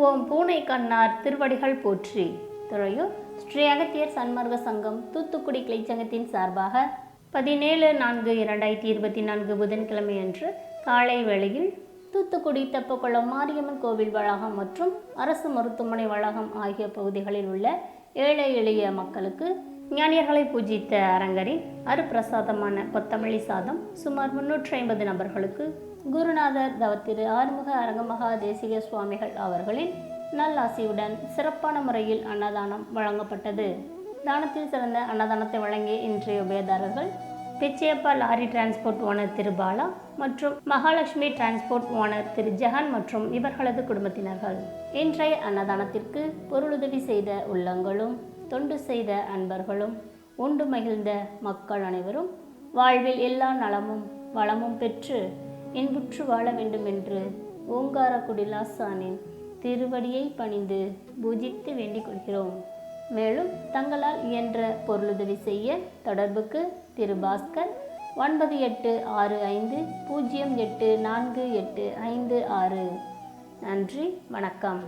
ஓம் பூனை கண்ணார் திருவடிகள் போற்றி. துறையூர் ஸ்ரீ அகத்தியர் சன்மார்க்க சங்கம் தூத்துக்குடி கிளைச்சங்கத்தின் சார்பாக பதினேழு நான்கு இரண்டாயிரத்தி இருபத்தி நான்கு புதன்கிழமை அன்று காலை வேளையில் தூத்துக்குடி தெப்பக்குளம் மாரியம்மன் கோவில் வளாகம் மற்றும் அரசு மருத்துவமனை வளாகம் ஆகிய பகுதிகளில் உள்ள ஏழை எளிய மக்களுக்கு ஞானியர்களை பூஜித்த அரங்கரின் அருப்பிரசாதமான கொத்தமல்லி சாதம் சுமார் முன்னூற்றி ஐம்பது நபர்களுக்கு குருநாதர் தவத்திரு ஆறுமுக அரங்கமகா தேசிக சுவாமிகள் அவர்களின் நல்லாசியுடன் சிறப்பான முறையில் அன்னதானம் வழங்கப்பட்டது. தானத்தில் சிறந்த அன்னதானத்தை வழங்கிய இன்றைய உபயதாரர்கள் Pichaiyappa lorry transport owner Thiru Bala மற்றும் மகாலட்சுமி டிரான்ஸ்போர்ட் ஓனர் திரு ஜெகன் மற்றும் இவர்களது குடும்பத்தினர்கள். இன்றைய அன்னதானத்திற்கு பொருளுதவி செய்த உள்ளங்களும் தொண்டு செய்த அன்பர்களும் உண்டு மகிழ்ந்த மக்கள் அனைவரும் வாழ்வில் எல்லா நலமும் வளமும் பெற்று இன்புற்று வாழ வேண்டும் என்று ஓங்காரக்குடி லாசானின் திருவடியை பணிந்து பூஜித்து வேண்டிக் கொள்கிறோம். மேலும் தங்களால் இயன்ற பொருளுதவி செய்ய தொடர்புக்கு திரு பாஸ்கர் ஒன்பது எட்டு ஆறு ஐந்து பூஜ்ஜியம் எட்டு நான்கு எட்டு ஐந்து ஆறு. நன்றி வணக்கம்.